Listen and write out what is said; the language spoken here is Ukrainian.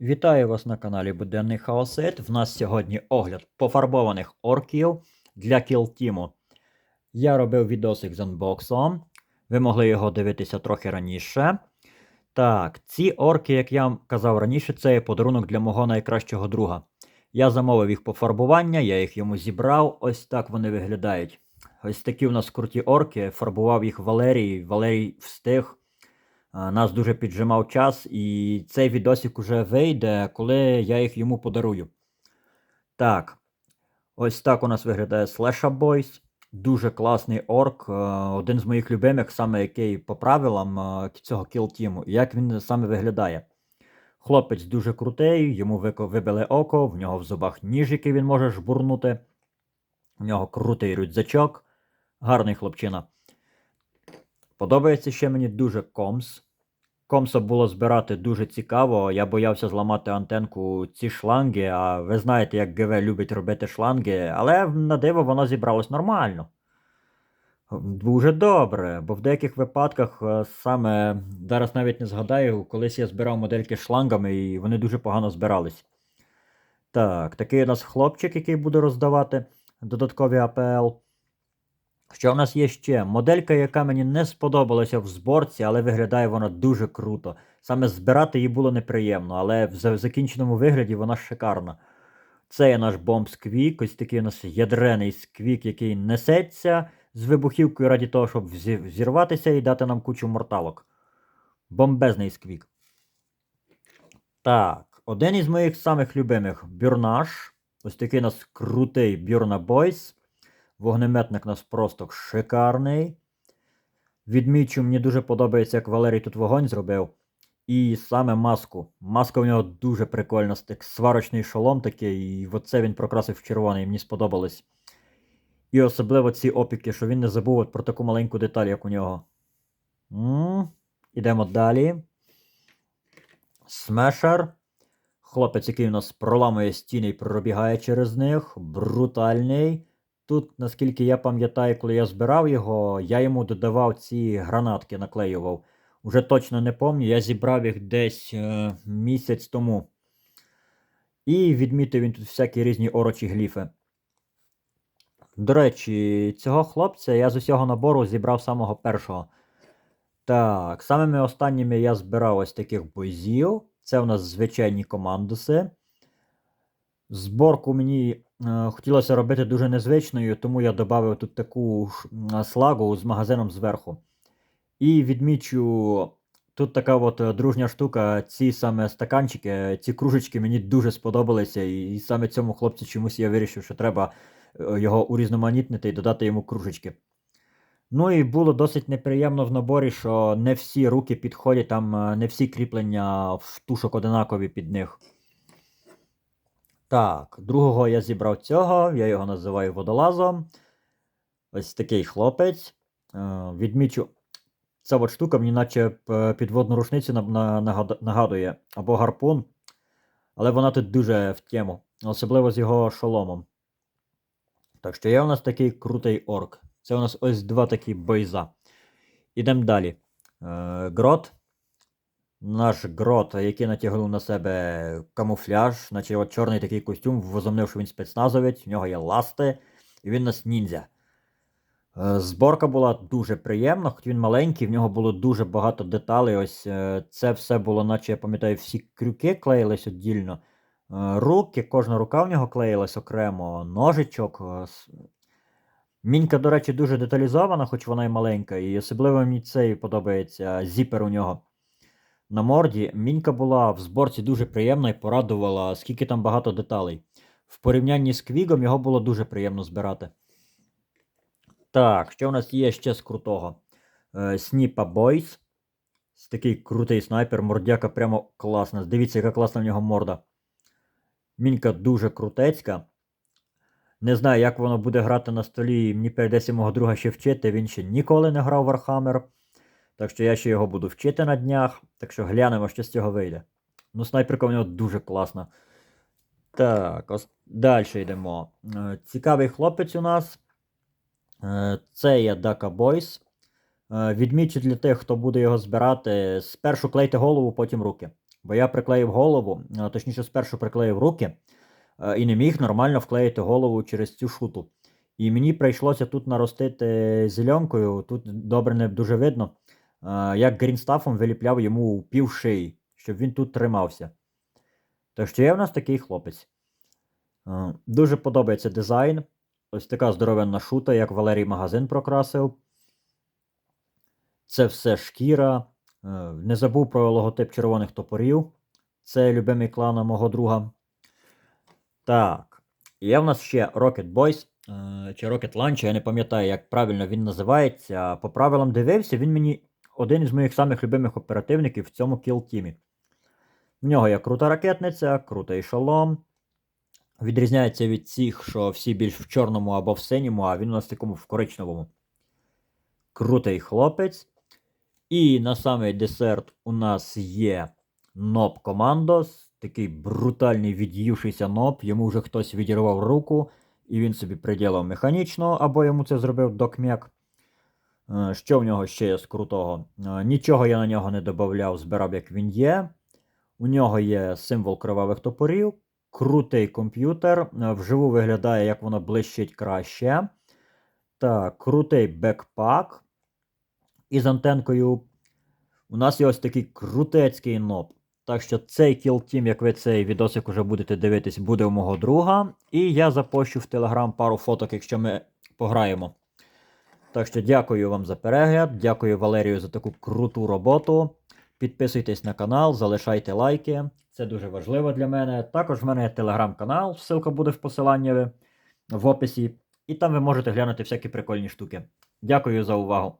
Вітаю вас на каналі Буденний Хаосит. В нас сьогодні огляд пофарбованих орків для кілтіму. Я робив відосик з анбоксом. Ви могли його дивитися трохи раніше. Так, ці орки, як я вам казав раніше, це є подарунок для мого найкращого друга. Я замовив їх пофарбування, я їх йому зібрав. Ось так вони виглядають. Ось такі у нас круті орки. Фарбував їх Валерій. Валерій встиг. Нас дуже піджимав час, і цей відосик уже вийде, коли я їх йому подарую. Так, ось так у нас виглядає Slasha Boys. Дуже класний орк. е, Один з моїх любимих, саме який по правилам е, цього кіл-тіму. Як він саме виглядає? Хлопець дуже крутий, йому вибили око, в нього в зубах ніж, який він може жбурнути. В нього крутий рюкзачок. Гарний хлопчина. Подобається ще мені дуже комс. Комса було збирати дуже цікаво. Я боявся зламати антенку ці шланги, а ви знаєте, як ГВ любить робити шланги, але на диво воно зібралось нормально. Дуже добре, бо в деяких випадках е, саме зараз навіть не згадаю, колись я збирав модельки шлангами і вони дуже погано збирались. Так, такий у нас хлопчик, який буде роздавати додаткові АПЛ. Що в нас є ще? Моделька, яка мені не сподобалася в зборці, але виглядає вона дуже круто. Саме збирати її було неприємно, але в закінченому вигляді вона шикарна. Це є наш бомб сквік, ось такий у нас ядрений сквік, який несеться з вибухівкою раді того, щоб взірватися і дати нам кучу морталок. Бомбезний сквік. Так, один із моїх самих любимих бюрнаш. Ось такий у нас крутий Бюрна Бойс. Вогнеметник у нас просто шикарний. Відмічу, мені дуже подобається, як Валерій тут вогонь зробив. І саме маску. Маска у нього дуже прикольна, так сварочний шолом такий, і оце він прокрасив в червоний, мені сподобалось. І особливо ці опіки, що він не забув про таку маленьку деталь, як у нього. м Ідемо далі. Смешер. Хлопець, який у нас проламує стіни і пробігає через них. Брутальний. Тут, наскільки я пам'ятаю, коли я збирав його, я йому додавав ці гранатки, наклеював. Уже точно не пам'ятаю, я зібрав їх десь е, місяць тому. І відмітив він тут всякі різні орочі гліфи. До речі, цього хлопця я з усього набору зібрав самого першого. Так, самими останніми я збирав ось таких бойзів. Це у нас звичайні командуси. Зборку мені хотілося робити дуже незвичною, тому я додав тут таку слагу з магазином зверху. І відмічу, тут така от е, дружня штука, ці саме стаканчики, ці кружечки мені дуже сподобалися, і, саме цьому хлопцю чомусь я вирішив, що треба е, його урізноманітнити і додати йому кружечки. Ну і було досить неприємно в наборі, що не всі руки підходять, там е, не всі кріплення в тушок одинакові під них. Так, другого я зібрав цього, я його називаю водолазом. Ось такий хлопець. Е, відмічу, ця от штука мені наче підводну рушницю на- на- нагад- нагадує, або гарпун. Але вона тут дуже в тему, особливо з його шоломом. Так що є у нас такий крутий орк. Це у нас ось два такі бойза. Ідемо далі. Е, грот. Наш грот, який натягнув на себе камуфляж, наче от чорний такий костюм, возомнив, що він спецназовець, в нього є ласти, і він нас ніндзя. Е, Зборка була дуже приємна, хоч він маленький, в нього було дуже багато деталей. Ось е, це все було, наче я пам'ятаю, всі крюки клеїлись віддільно. Е, Руки, кожна рука в нього клеїлась окремо, ножичок. Мінька, до речі, дуже деталізована, хоч вона й маленька, і особливо мені цей подобається зіпер у нього на морді. Мінька була в зборці дуже приємна і порадувала, скільки там багато деталей. В порівнянні з Квігом його було дуже приємно збирати. Так, що в нас є ще з крутого? Е, Сніпа Бойс. Такий крутий снайпер, мордяка прямо класна. Дивіться, яка класна в нього морда. Мінька дуже крутецька. Не знаю, як воно буде грати на столі. Мені прийдеться мого друга ще вчити. Він ще ніколи не грав в Warhammer. Так що я ще його буду вчити на днях. Так що глянемо, що з цього вийде. Ну, снайперка в нього дуже класна. Так, ос... далі йдемо. Е, Цікавий хлопець у нас. Е, Це є Дака Бойс. Е, Відмічу для тих, хто буде його збирати. Спершу клейте голову, потім руки. бо я приклеїв голову, точніше, спершу приклеїв руки і не міг нормально вклеїти голову через цю шуту. І мені прийшлося тут наростити зеленкою, тут добре не дуже видно, як грінстафом виліпляв йому пів шиї, щоб він тут тримався. Так що є в нас такий хлопець. Дуже подобається дизайн. Ось така здоровенна шута, як Валерій магазин прокрасив. Це все шкіра. Не забув про логотип червоних топорів. Це любимий клана мого друга. Так. Є в нас ще Rocket Boys чи Rocket Launch, я не пам'ятаю, як правильно він називається. По правилам дивився, він мені один із моїх самих любимих оперативників в цьому кіл-тімі. В нього є крута ракетниця, крутий шолом. Відрізняється від цих, що всі більш в чорному або в синьому, а він у нас такому в коричневому. Крутий хлопець. І на самий десерт у нас є Ноб Командос. Такий брутальний від'ївшийся ноб. Йому вже хтось відірвав руку, і він собі приділав механічно, або йому це зробив докмек. Е, Що в нього ще є з крутого? Е, Нічого я на нього не додавав, збирав, як він є. У нього є символ кривавих топорів, крутий комп'ютер. е, Вживу виглядає, як воно блищить краще. Так, крутий бекпак. Із антенкою. У нас є ось такий крутецький ноб. Так що цей Kill Team, як ви цей відосик уже будете дивитись, буде у мого друга. І я запощу в Телеграм пару фоток, якщо ми пограємо. Так що дякую вам за перегляд, дякую Валерію за таку круту роботу. Підписуйтесь на канал, залишайте лайки. Це дуже важливо для мене. Також в мене є телеграм-канал, ссылка буде в посиланні в описі. І там ви можете глянути всякі прикольні штуки. Дякую за увагу.